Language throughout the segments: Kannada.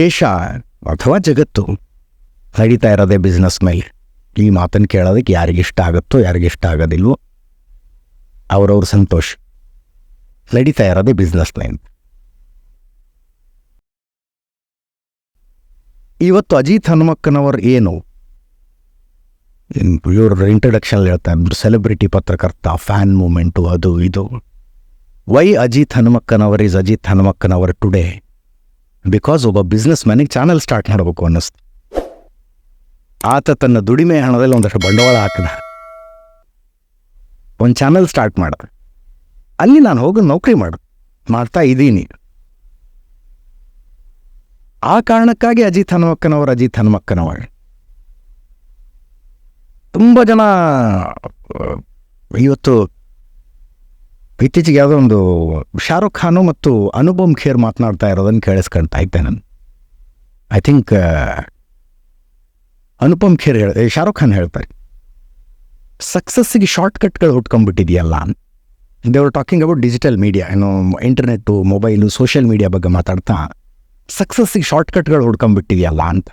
ದೇಶ ಅಥವಾ ಜಗತ್ತು? ನಡೀತಾ ಇರೋದೇ ಬಿಸ್ನೆಸ್ ಮೇಲೆ. ಈ ಮಾತನ್ನು ಕೇಳೋದಕ್ಕೆ ಯಾರಿಗಿಷ್ಟ ಆಗುತ್ತೋ ಯಾರಿಗಿಷ್ಟ ಆಗೋದಿಲ್ವೋ, ಅವರವ್ರ ಸಂತೋಷ. ನಡೀತಾ ಇರೋದೇ ಬಿಸ್ನೆಸ್ ಲೈನ್ ಇವತ್ತು ಅಜಿತ್ ಹನುಮಕ್ಕನವರು ಏನು? ಇವ್ರ ಇಂಟ್ರಡಕ್ಷನ್ ಹೇಳ್ತಾ ಇದ್ರು ಸೆಲೆಬ್ರಿಟಿ ಪತ್ರಕರ್ತ ಫ್ಯಾನ್ ಮೂಮೆಂಟು ಅದು, ಇದು. Why Ajit Hanumakkanavar is Ajit Hanumakkanavar today because ಒಬ್ಬ ಬಿಸ್ನೆಸ್ ಮ್ಯಾನಿಗೆ ಚಾನಲ್ ಸ್ಟಾರ್ಟ್ ಮಾಡಬೇಕು ಅನ್ನಿಸ್ತು. ಆತ ತನ್ನ ದುಡಿಮೆ ಹಣದಲ್ಲಿ ಒಂದಷ್ಟು ಬಂಡವಾಳ ಹಾಕಿದ. ಒಂದು ಚಾನಲ್ ಸ್ಟಾರ್ಟ್ ಮಾಡ. ಅಲ್ಲಿ ನಾನು ಹೋಗಿ ನೌಕರಿ ಮಾಡ, ಮಾಡ್ತಾ ಇದ್ದೀನಿ. ಆ ಕಾರಣಕ್ಕಾಗಿ ಅಜಿತ್ ಹನುಮಕ್ಕನವರು ಅಜಿತ್ ಹನುಮಕ್ಕನವರು. ತುಂಬ ಜನ ಇವತ್ತು ಇತ್ತೀಚೆಗೆ ಯಾವುದೋ ಒಂದು ಶಾರುಖ್ ಖಾನು ಮತ್ತು ಅನುಪಮ್ ಖೇರ್ ಮಾತನಾಡ್ತಾ ಇರೋದನ್ನು ಕೇಳಿಸ್ಕೊಳ್ತಾ ಇದ್ದೆ ನಾನು. ಐ ಥಿಂಕ್ ಅನುಪಮ್ ಖೇರ್ ಹೇಳ ಶಾರುಖ್ ಖಾನ್ ಹೇಳ್ತಾರೆ. ಸಕ್ಸಸ್ಸಿಗೆ ಶಾರ್ಟ್ ಕಟ್ಗಳು ಹುಟ್ಕೊಂಡ್ಬಿಟ್ಟಿದೆಯಲ್ಲ they're talking about digital media ಏನು ಇಂಟರ್ನೆಟ್ಟು ಮೊಬೈಲು ಸೋಷಿಯಲ್ ಮೀಡಿಯಾ ಬಗ್ಗೆ ಮಾತಾಡ್ತಾ, ಸಕ್ಸಸ್ಸಿಗೆ ಶಾರ್ಟ್ ಕಟ್ಗಳು ಹುಡ್ಕೊಂಡ್ಬಿಟ್ಟಿದೆಯಲ್ಲ ಅಂತ.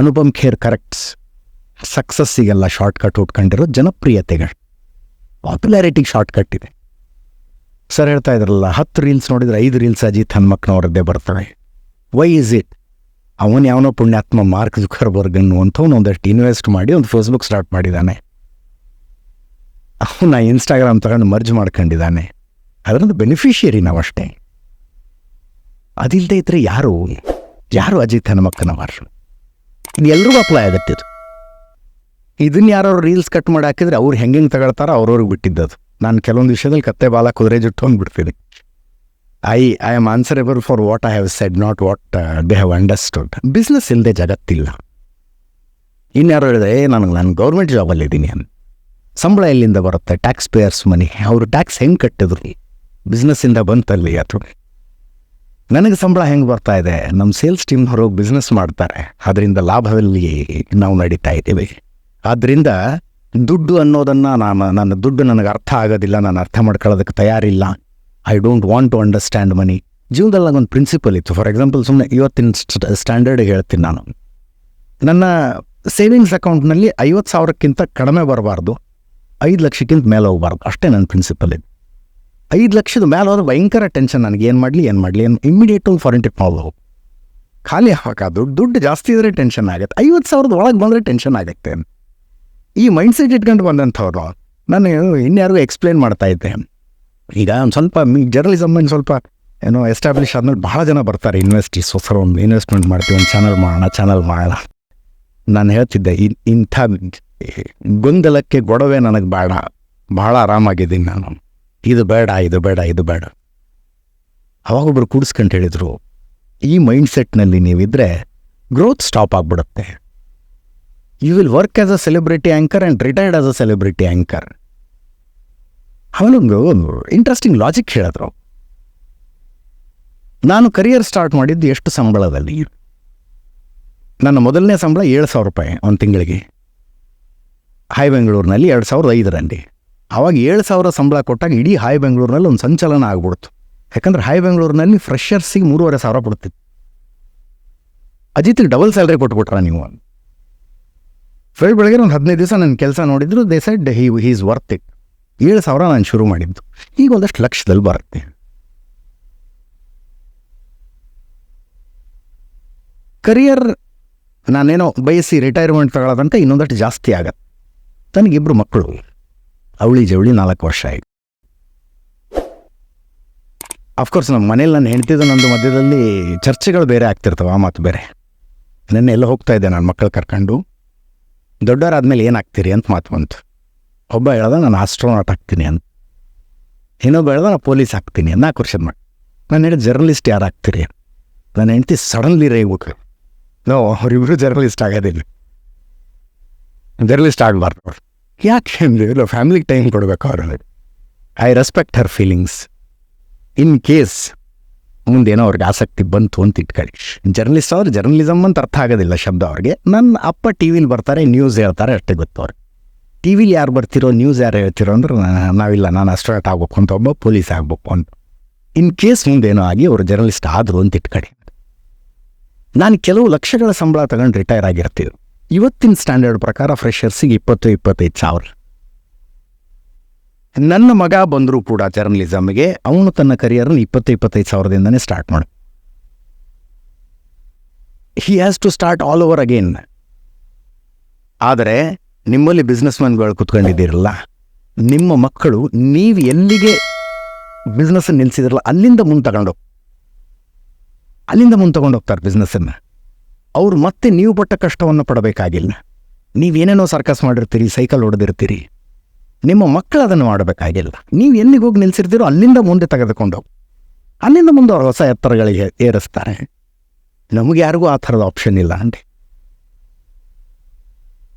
ಅನುಪಮ್ ಖೇರ್ ಕರೆಕ್ಟ್ಸ್ ಸಕ್ಸಸ್ಸಿಗೆಲ್ಲ ಶಾರ್ಟ್ ಕಟ್ ಹುಟ್ಕೊಂಡಿರೋ ಜನಪ್ರಿಯತೆಗೆ ಪಾಪ್ಯುಲಾರಿಟಿಗೆ ಶಾರ್ಟ್ ಕಟ್ ಇದೆ. ಸರ್ ಹೇಳ್ತಾ ಇದ್ರಲ್ಲ, ಹತ್ತು ರೀಲ್ಸ್ ನೋಡಿದ್ರೆ ಐದು ರೀಲ್ಸ್ ಅಜಿತ್ ಹನ್ಮಕ್ನವರದ್ದೇ ಬರ್ತವೆ. ವೈ ಇಸ್ ಇಟ್ ಅವನು ಯಾವನೋ ಪುಣ್ಯಾತ್ಮ ಮಾರ್ಕ್ ಜುಕರ್ಬರ್ಗ್ ಅನ್ನುವಂಥವ್ನು ಒಂದಷ್ಟು ಇನ್ವೆಸ್ಟ್ ಮಾಡಿ ಒಂದು ಫೇಸ್ಬುಕ್ ಸ್ಟಾರ್ಟ್ ಮಾಡಿದ್ದಾನೆ ಅವನ ಇನ್ಸ್ಟಾಗ್ರಾಮ್ ತಗೊಂಡು ಮರ್ಜ್ ಮಾಡ್ಕೊಂಡಿದ್ದಾನೆ ಅದರಿಂದ ಬೆನಿಫಿಷಿಯರಿ ನಾವಷ್ಟೇ. ಅದಿಲ್ಲದೆ ಇದ್ರೆ ಯಾರು ಯಾರು ಅಜಿತ್ ಹನುಮಕ್ಕನವರು? ಇದು ಎಲ್ರಿಗೂ ಅಪ್ಲೈ ಆಗತ್ತೆ ಇದು. ಇದನ್ನ ಯಾರು ರೀಲ್ಸ್ ಕಟ್ ಮಾಡಿ ಹಾಕಿದ್ರೆ ಅವ್ರು ಹೆಂಗೆ ತಗೊಳ್ತಾರೋ ಅವ್ರವ್ರಿಗೆ ಬಿಟ್ಟಿದ್ದದು. ನಾನು ಕೆಲವೊಂದು ವಿಷಯದಲ್ಲಿ ಕತ್ತೆ ಬಾಲ ಕುದುರೆ ಜುಟ್ಟು ಬಿಡ್ತೀನಿ I I am answerable for what I have said not what they have understood business ಇಲ್ಲದೆ ಜಗತ್ತಿಲ್ಲ. ಇನ್ಯಾರು ಹೇಳಿದ್ರೆ ನನಗೆ, ನಾನು ಗೌರ್ಮೆಂಟ್ ಜಾಬಲ್ಲಿದ್ದೀನಿ ಅಂತ ಸಂಬಳ ಎಲ್ಲಿಂದ ಬರುತ್ತೆ? ಟ್ಯಾಕ್ಸ್ ಪೇಯರ್ಸ್ ಮನಿ ಅವರು ಟ್ಯಾಕ್ಸ್ ಹೆಂಗೆ ಕಟ್ಟಿದ್ರು? ಬಿಸ್ನೆಸ್ಸಿಂದ ಬಂತಲ್ಲಿ ಅದು. ನನಗೆ ಸಂಬಳ ಹೆಂಗೆ ಬರ್ತಾ ಇದೆ? ನಮ್ಮ ಸೇಲ್ಸ್ ಟೀಮ್ ಹೊರಗೆ ಬಿಸ್ನೆಸ್ ಮಾಡ್ತಾರೆ. ಅದರಿಂದ ಲಾಭದಲ್ಲಿ ನಾವು ನಡೀತಾ ಇದ್ದೀವಿ. ಆದ್ದರಿಂದ ದುಡ್ಡು ಅನ್ನೋದನ್ನು ನಾನು ನನ್ನ ದುಡ್ಡು ನನಗೆ ಅರ್ಥ ಆಗೋದಿಲ್ಲ, ನಾನು ಅರ್ಥ ಮಾಡ್ಕೊಳ್ಳೋದಕ್ಕೆ ತಯಾರಿಲ್ಲ. I don't want to understand money ಜೀವನದಲ್ಲಿ ನನಗೊಂದು ಪ್ರಿನ್ಸಿಪಲ್ ಇತ್ತು. ಫಾರ್ ಎಕ್ಸಾಂಪಲ್ ಸುಮ್ಮನೆ ಇವತ್ತಿನ ಸ್ಟ್ಯಾಂಡರ್ಡ್ ಹೇಳ್ತೀನಿ ನಾನು. ನನ್ನ ಸೇವಿಂಗ್ಸ್ ಅಕೌಂಟ್ನಲ್ಲಿ ಐವತ್ತು ಸಾವಿರಕ್ಕಿಂತ ಕಡಿಮೆ ಬರಬಾರ್ದು. ಐದು ಲಕ್ಷಕ್ಕಿಂತ ಮೇಲೆ ಹೋಗಬಾರ್ದು. ಅಷ್ಟೇ ನನ್ನ ಪ್ರಿನ್ಸಿಪಲ್ ಇದು ಐದು ಲಕ್ಷದ ಮೇಲೆ ಹೋದ್ರೆ ಭಯಂಕರ ಟೆನ್ಷನ್ ನನಗೆ. ಏನು ಮಾಡಲಿ ಏನು ಮಾಡಲಿ, ಏನು ಇಮ್ಮಿಡಿಯೇಟ್ ಒಂದು ಫಾರಿನ್ ಟ್ರಿಪ್ ಮಾಡಬಹುದು ಖಾಲಿ ಹಾಕೋದು. ದುಡ್ಡು ಜಾಸ್ತಿ ಇದ್ರೆ ಟೆನ್ಷನ್ ಆಗುತ್ತೆ. ಐವತ್ತು ಸಾವಿರದ ಒಳಗೆ ಬಂದರೆ ಟೆನ್ಷನ್ ಆಗುತ್ತೆ. ಈ ಮೈಂಡ್ ಸೆಟ್ ಇಟ್ಕೊಂಡು ಬಂದಂಥವ್ರು, ನಾನು ಇನ್ಯಾರಿಗೂ ಎಕ್ಸ್ಪ್ಲೇನ್ ಮಾಡ್ತಾ ಇದ್ದೆ. ಈಗ ಒಂದು ಸ್ವಲ್ಪ ಜರ್ನಲಿಸಮ್ ಸ್ವಲ್ಪ, ಏನೋ ಎಸ್ಟಾಬ್ಲಿಷ್ ಆದ್ಮೇಲೆ ಭಾಳ ಜನ ಬರ್ತಾರೆ. ಇನ್ವೆಸ್ಟೀಸ್ ಹೊಸರು ಒಂದು ಇನ್ವೆಸ್ಟ್ಮೆಂಟ್ ಮಾಡ್ತೀವಿ, ಒಂದು ಚಾನಲ್ ಮಾಡೋಣ ಚಾನಲ್ ಮಾಡೋಣ. ನಾನು ಹೇಳ್ತಿದ್ದೆ ಇಂಥ ಗೊಂದಲಕ್ಕೆ ಗೊಡವೆ ನನಗೆ ಬೇಡ. ಭಾಳ ಆರಾಮಾಗಿದ್ದೀನಿ ನಾನು. ಇದು ಬೇಡ ಇದು ಬೇಡ ಇದು ಬೇಡ. ಅವಾಗ ಒಬ್ರು ಕೂಡಿಸ್ಕೊಂಡು ಹೇಳಿದರು, ಈ ಮೈಂಡ್ ಸೆಟ್ನಲ್ಲಿ ನೀವಿದ್ರೆ ಗ್ರೋತ್ ಸ್ಟಾಪ್ ಆಗಿಬಿಡುತ್ತೆ. Will work as a celebrity anchor and retired as a celebrity anchor ಅವನೊಂದು ಇಂಟ್ರೆಸ್ಟಿಂಗ್ ಲಾಜಿಕ್ ಹೇಳಿದ್ರು. ನಾನು ಕರಿಯರ್ ಸ್ಟಾರ್ಟ್ ಮಾಡಿದ್ದು ಎಷ್ಟು ಸಂಬಳದಲ್ಲಿ? ನನ್ನ ಮೊದಲನೇ ಸಂಬಳ ಏಳು ಸಾವಿರ ರೂಪಾಯಿ ಒಂದು ತಿಂಗಳಿಗೆ. ಹಾಯ್ ಬೆಂಗಳೂರಿನಲ್ಲಿ ಎರಡು ಸಾವಿರದ ಐದರಲ್ಲಿ. ಆವಾಗ ಏಳು ಸಾವಿರ ಸಂಬಳ ಕೊಟ್ಟಾಗ ಇಡೀ ಹಾಯ್ ಬೆಂಗಳೂರಿನಲ್ಲಿ ಒಂದು ಸಂಚಲನ ಆಗ್ಬಿಡ್ತು. ಯಾಕಂದ್ರೆ ಹಾಯ್ ಬೆಂಗಳೂರಿನಲ್ಲಿ ಫ್ರೆಷರ್ಸಿಗೆ ಮೂರುವರೆ ಸಾವಿರ ಕೊಡ್ತಿತ್ತು. ಅಜಿತ್ಗೆ ಡಬಲ್ ಸ್ಯಾಲ್ರಿ ಕೊಟ್ಬಿಟ್ರ ನೀವು ಫ್ರೈಡ್ ಬೆಳಗ್ಗೆ ಒಂದು ಹದಿನೈದು ದಿವಸ ನನ್ನ ಕೆಲಸ ನೋಡಿದ್ರು they said he is worth it ಏಳು ಸಾವಿರ ನಾನು ಶುರು ಮಾಡಿದ್ದು. ಈಗ ಒಂದಷ್ಟು ಲಕ್ಷದಲ್ಲಿ ಬರುತ್ತೆ. ಕರಿಯರ್ ನಾನೇನೋ ಬಯಸಿ ರಿಟೈರ್ಮೆಂಟ್ ತಗೊಳ್ಳೋದಂತ ಇನ್ನೊಂದಷ್ಟು ಜಾಸ್ತಿ ಆಗತ್ತೆ. ನನಗಿಬ್ಬರು ಮಕ್ಕಳು. ಅವಳಿ ಜವಳಿ ನಾಲ್ಕು ವರ್ಷ ಆಯಿತು. ಅಫ್ಕೋರ್ಸ್ ನಮ್ಮ ಮನೇಲಿ ನಾನು ಹೆಂಡ್ತಿದ್ದು ನಂದು ಮಧ್ಯದಲ್ಲಿ ಚರ್ಚೆಗಳು ಬೇರೆ ಆಗ್ತಿರ್ತವೆ, ಆ ಮಾತು ಬೇರೆ. ನೆನ್ನೆ ಎಲ್ಲ ಹೋಗ್ತಾ ಇದ್ದೆ ನಾನು ಮಕ್ಕಳು ಕರ್ಕೊಂಡು. ದೊಡ್ಡವರಾದ್ಮೇಲೆ ಏನಾಗ್ತೀರಿ ಅಂತ ಮಾತು ಬಂತು. ಒಬ್ಬ ಹೇಳ್ದ, ನಾನು ಆಸ್ಟ್ರೋನಾಟ್ ಆಗ್ತೀನಿ ಅಂತ. ಇನ್ನೊಬ್ಬ ಹೇಳ್ದ, ನಾನು ಪೊಲೀಸ್ ಆಗ್ತೀನಿ ಅಂತ. ನಾಲ್ಕು ವರ್ಷದ ಮಾಡಿ ನಾನು ಹೇಳಿದ ಜರ್ನಲಿಸ್ಟ್ ಯಾರು ಆಗ್ತೀರಿ? ನನ್ನ ಹೆಂಡ್ತಿ ಸಡನ್ಲಿ ರೇಗ್ಬೇಕು ನೋ ಅವರಿಬ್ಬರು ಜರ್ನಲಿಸ್ಟ್ ಆಗೋದಿಲ್ಲ ಜರ್ನಲಿಸ್ಟ್ ಆಗಬಾರ್ದು ಅವ್ರು. ಯಾಕೆ ಅಂದರೆ ಇಲ್ಲ ಫ್ಯಾಮಿಲಿಗೆ ಟೈಮ್ ಕೊಡಬೇಕು ಅವ್ರಲ್ಲಿ I respect her feelings in case ಮುಂದೇನೋ ಅವ್ರಿಗೆ ಆಸಕ್ತಿ ಬಂತು ಅಂತ ಇಟ್ಕೊಳ್ಳಿ. ಜರ್ನಲಿಸ್ಟ್ ಅವ್ರು ಜರ್ನಲಿಸಮ್ ಅಂತ ಅರ್ಥ ಆಗೋದಿಲ್ಲ ಶಬ್ದ ಅವ್ರಿಗೆ. ನನ್ನ ಅಪ್ಪ ಟಿ ವಿಲಿ ಬರ್ತಾರೆ ನ್ಯೂಸ್ ಹೇಳ್ತಾರೆ, ಅಷ್ಟೇ ಗೊತ್ತು ಅವ್ರು ಟಿ ವಿಲಿ ಯಾರು ಬರ್ತಿರೋ ನ್ಯೂಸ್ ಯಾರು ಹೇಳ್ತಿರೋ ಅಂದ್ರೆ ನಾವಿಲ್ಲ, ನಾನು ಅಸ್ಟ್ರಾಟ್ ಆಗ್ಬೇಕು ಅಂತ ಒಬ್ಬ ಪೊಲೀಸ್ ಆಗ್ಬೇಕು ಅಂತ. ಇನ್ ಕೇಸ್ ಮುಂದೇನೋ ಆಗಿ ಅವರು ಜರ್ನಲಿಸ್ಟ್ ಆದರು ಅಂತ ಇಟ್ಕೊಳ್ಳಿ. ನಾನು ಕೆಲವು ಲಕ್ಷಗಳ ಸಂಬಳ ತಗೊಂಡು ರಿಟೈರ್ ಆಗಿರ್ತೀವಿ. ಇವತ್ತಿನ ಸ್ಟ್ಯಾಂಡರ್ಡ್ ಪ್ರಕಾರ ಫ್ರೆಷರ್ಸಿಗೆ ಇಪ್ಪತ್ತು, ಇಪ್ಪತ್ತೈದು ಸಾವಿರ. ನನ್ನ ಮಗ ಬಂದರೂ ಕೂಡ ಜರ್ನಲಿಸಮ್ಗೆ, ಅವನು ತನ್ನ ಕರಿಯರ್ನ ಇಪ್ಪತ್ತು, ಇಪ್ಪತ್ತೈದು ಸಾವಿರದಿಂದನೇ ಸ್ಟಾರ್ಟ್ ಮಾಡು. He has to start all over again ಆದರೆ, ನಿಮ್ಮಲ್ಲಿ ಬಿಸ್ನೆಸ್ ಮ್ಯಾನ್ಗಳು ಕುತ್ಕೊಂಡಿದ್ದೀರಲ್ಲ, ನಿಮ್ಮ ಮಕ್ಕಳು ನೀವು ಎಲ್ಲಿಗೆ ಬಿಸ್ನೆಸ್ ನಿಲ್ಲಿಸಿದ್ರಲ್ಲ ಅಲ್ಲಿಂದ ಮುಂದೆ ತಗೊಂಡು ಅಲ್ಲಿಂದ ಮುಂದೆ ತಗೊಂಡೋಗ್ತಾರೆ ಬಿಸ್ನೆಸ್ಸನ್ನು ಅವ್ರು ಮತ್ತೆ ನೀವು ಪಟ್ಟ ಕಷ್ಟವನ್ನು ಪಡಬೇಕಾಗಿಲ್ಲ. ನೀವೇನೇನೋ ಸರ್ಕಸ್ ಮಾಡಿರ್ತೀರಿ ಸೈಕಲ್ ಹೊಡೆದಿರ್ತೀರಿ. ನಿಮ್ಮ ಮಕ್ಕಳು ಅದನ್ನು ಮಾಡಬೇಕಾಗಿಲ್ಲ ನೀವು ಎಲ್ಲಿಗೆ ಹೋಗಿ ನಿಲ್ಸಿರ್ತೀರೋ ಅಲ್ಲಿಂದ ಮುಂದೆ ತೆಗೆದುಕೊಂಡು ಅಲ್ಲಿಂದ ಮುಂದೆ ಅವ್ರು ಹೊಸ ಎತ್ತರಗಳಿಗೆ ಏರಿಸ್ತಾರೆ. ನಮಗೆ ಯಾರಿಗೂ ಆ ಥರದ ಆಪ್ಷನ್ ಇಲ್ಲ ಅಂತೆ.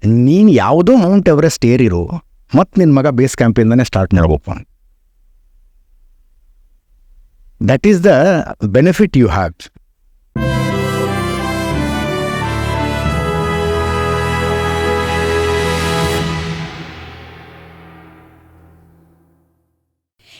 ನೀನು ಯಾವುದೋ ಮೌಂಟ್ ಎವರೆಸ್ಟ್ ಏರಿರು ಮತ್ತು ನಿನ್ನ ಮಗ ಬೇಸ್ ಕ್ಯಾಂಪಿಂದನೇ ಸ್ಟಾರ್ಟ್ ಮಾಡ್ಬೇಕು. That is the benefit you have